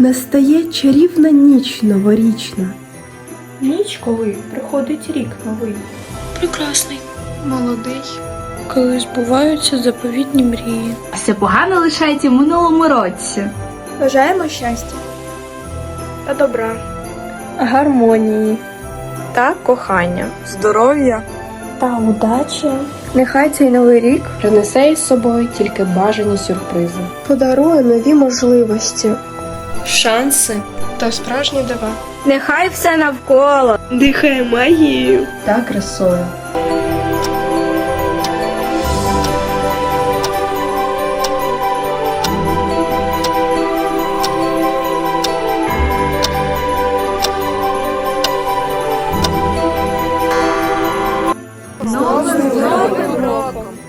настає чарівна ніч новорічна. Ніч, коли приходить рік новий. Прекрасний, молодий, коли збуваються заповітні мрії. Все погано лишається в минулому році. Бажаємо щастя та добра. Гармонії та кохання. здоров'я Та удачі Нехай цей новий рік принесе із собою тільки бажані сюрпризи. подарує нові можливості шанси та справжні дива. Нехай все навколо дихає магією та красою. Новим роком.